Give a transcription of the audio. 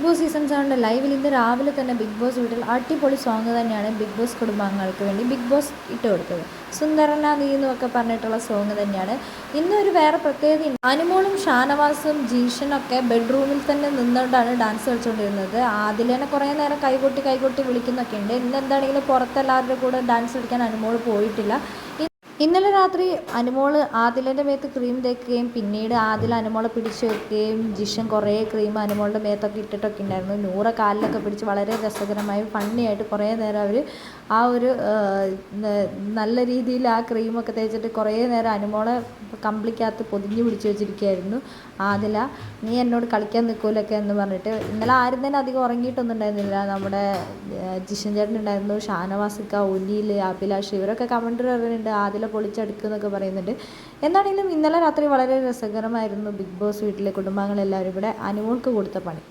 Big boss season സെവന്റെ ലൈവിൽ ഇന്ന് രാവിലെ തന്നെ ബിഗ് ബോസ് വീട്ടിൽ അടിപൊളി സോങ് തന്നെയാണ് ബിഗ് ബോസ് കുടുംബാംഗങ്ങൾക്ക് വേണ്ടി ബിഗ് ബോസ് ഇട്ട് കൊടുത്തത്. സുന്ദരന നീ എന്നൊക്കെ പറഞ്ഞിട്ടുള്ള സോങ് തന്നെയാണ്. ഇന്നൊരു വേറെ പ്രത്യേകത അനുമോളും ഷാനവാസും ജീഷനൊക്കെ ബെഡ്റൂമിൽ തന്നെ നിന്നുകൊണ്ടാണ് ഡാൻസ് കളിച്ചുകൊണ്ടിരുന്നത് ആദിലേനെ കുറേ നേരം കൈകൊട്ടി കൈകൊട്ടി വിളിക്കുന്നൊക്കെ ഉണ്ട് ഇന്ന് എന്താണെങ്കിലും പുറത്തെല്ലാവരുടെ കൂടെ ഡാൻസ് കളിക്കാൻ അനുമോൾ പോയിട്ടില്ല. ഇന്നലെ രാത്രി അനുമോൾ ആദിലിന്റെ മേത്ത് ക്രീം തേക്കുകയും പിന്നീട് ആദിൽ അനുമോളെ പിടിച്ചു വെക്കുകയും ജിഷൻ കുറേ ക്രീം അനുമോളുടെ മേത്തൊക്കെ ഇട്ടിട്ടൊക്കെ ഉണ്ടായിരുന്നു. നൂറ കാലിലൊക്കെ പിടിച്ച് വളരെ രസകരമായി ഫണ്ണിയായിട്ട് കുറേ നേരം അവർ ആ ഒരു നല്ല രീതിയിൽ ആ ക്രീമൊക്കെ തേച്ചിട്ട് കുറേ നേരം അനുമോളെ കമ്പിളിക്കകത്ത് പൊതിഞ്ഞ് പിടിച്ചു വെച്ചിരിക്കുകയായിരുന്നു ആദില. നീ എന്നോട് കളിക്കാൻ നിൽക്കൂലൊക്കെ എന്ന് പറഞ്ഞിട്ട് ഇന്നലെ ആരും തന്നെ അധികം ഉറങ്ങിയിട്ടൊന്നും ഉണ്ടായിരുന്നില്ല. നമ്മുടെ ജിഷൻ ചേട്ടൻ ഉണ്ടായിരുന്നു. ഷാനവാസിക്ക ഉന്നീൽ അഭിലാഷ് ഇവരൊക്കെ കമന്റ് പറയുന്നുണ്ട് ആദില പൊളിച്ചടുക്കുക എന്നൊക്കെ പറയുന്നുണ്ട്. എന്താണെങ്കിലും ഇന്നലെ രാത്രി വളരെ രസകരമായിരുന്നു ബിഗ് ബോസ് വീട്ടിലെ കുടുംബാംഗങ്ങളെല്ലാവരും ഇവിടെ അനുമോൾക്ക് കൊടുത്ത പണി.